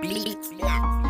Блин.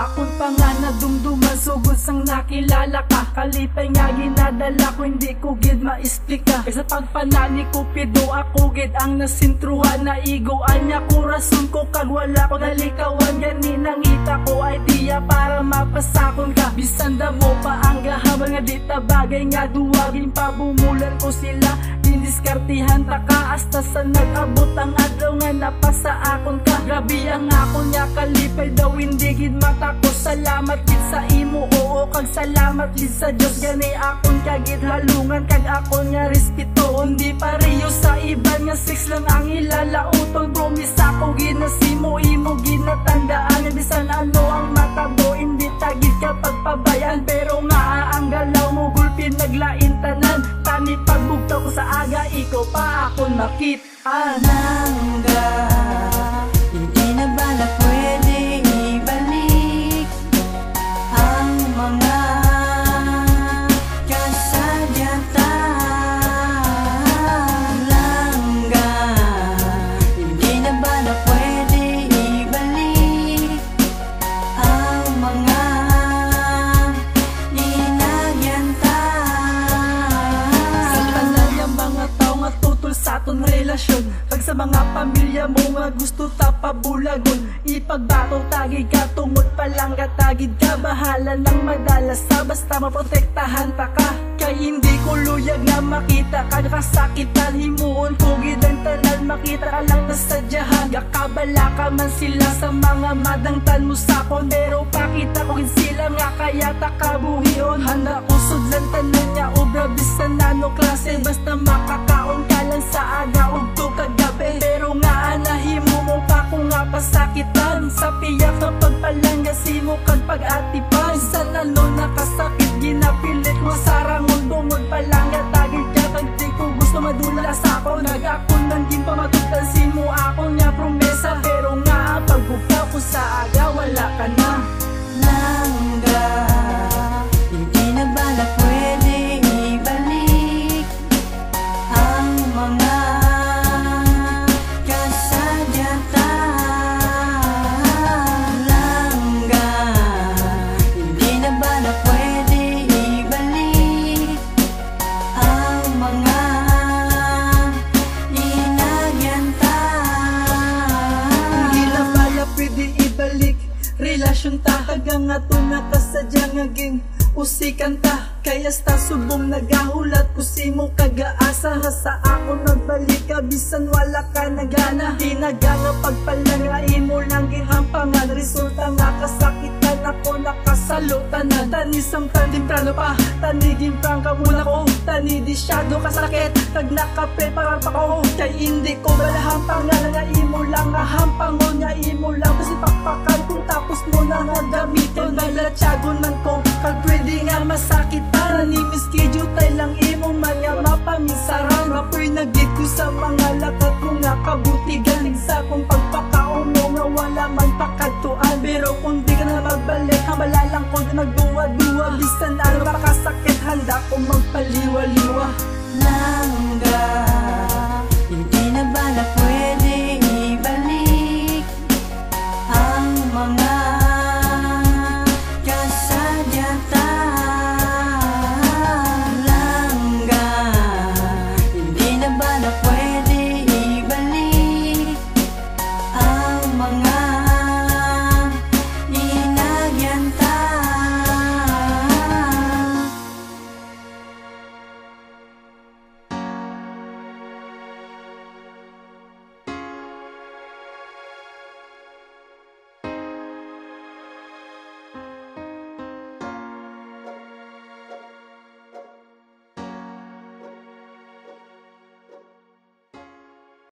Akong pa nga nadumduman sugod sang nakilala ka. Kalipay nga ginadala ko hindi ko gid maisplika. Kaysa pagpanani ko pido ako gid ang nasintruhan. Na igoan niya ko rason ko kag wala ko nalikawan. Gani nangita ko idea para mapasakon ka. Bisan mo pa ang gahaban nga di bagay nga duwagin pa. Bumulan ko sila Diniskartihan ta ka. Hasta sa nag-abot ang adlaw nga napasa akon ka. Grabe ang akon niya kalipay daw hindi gid mata ko Salamat gid sa imo. Oo kag salamat gid sa Dios gani akon kagid halungan kag akon nga respeto. Hindi pareho sa iban nga six lang ang ilalauton Promise ako ginasimo imo ginatandaan. Bisan ano ang matabo hindi tagid ka pagpabayan. Pero nga ang galaw mo gulpin naglain tanan. Tani pagbugtaw ko sa aga ikaw pa ako nakita Anangga relasyon. Pag sa mga pamilya mo nga gusto ta pabulagon Ipagbato tagig ka tungod pa lang ka Bahala nang madalas sa basta maprotektahan ta ka. Kay hindi ko luyag nga makita ka kasakitan Himuon ko gidan tanan. Makita ka lang nasadyahan Gakabala ka man sila sa mga madangtan mo sakon Pero pakita ko sila nga kaya ta kabuhion Handa ko sudlan tanan niya obra bisan nano klase. Basta makakaon sa aga ug to Relasyon ta hanggang nga to nakasadya nga ging usikan ta Kaya sta subong nagahulat ko si mo kagaasa ha sa ako nagbalik ka bisan wala ka nagana Tinaganga pagpalangain mo lang gihampangan Resulta nga kasakitan ako nakasalutan na. Tanisang tanimprano pa tanigin prang ka muna ko. Tani di syado kasakit Tag nakaprepara pa ko. Kay hindi ko balahampangan nga imo lang nga hampangon nga imo lang. Kasi pakpakan kung tapos mo na nga gamitin Nalatyagon man ko Kag pwede nga masakit para ni Miskidyo Tay lang imong mga mapaminsaran Mapoy nagdi ko sa mga lakat ko nga kabutigan Nagsa kong pagpakaon mo nga wala man pakatuan. Pero kung di ka na magbalik Kamala lang kung di magduwa-duwa ah. Bisan ano pakasakit handa kong magpaliwa-liwa. Nangga.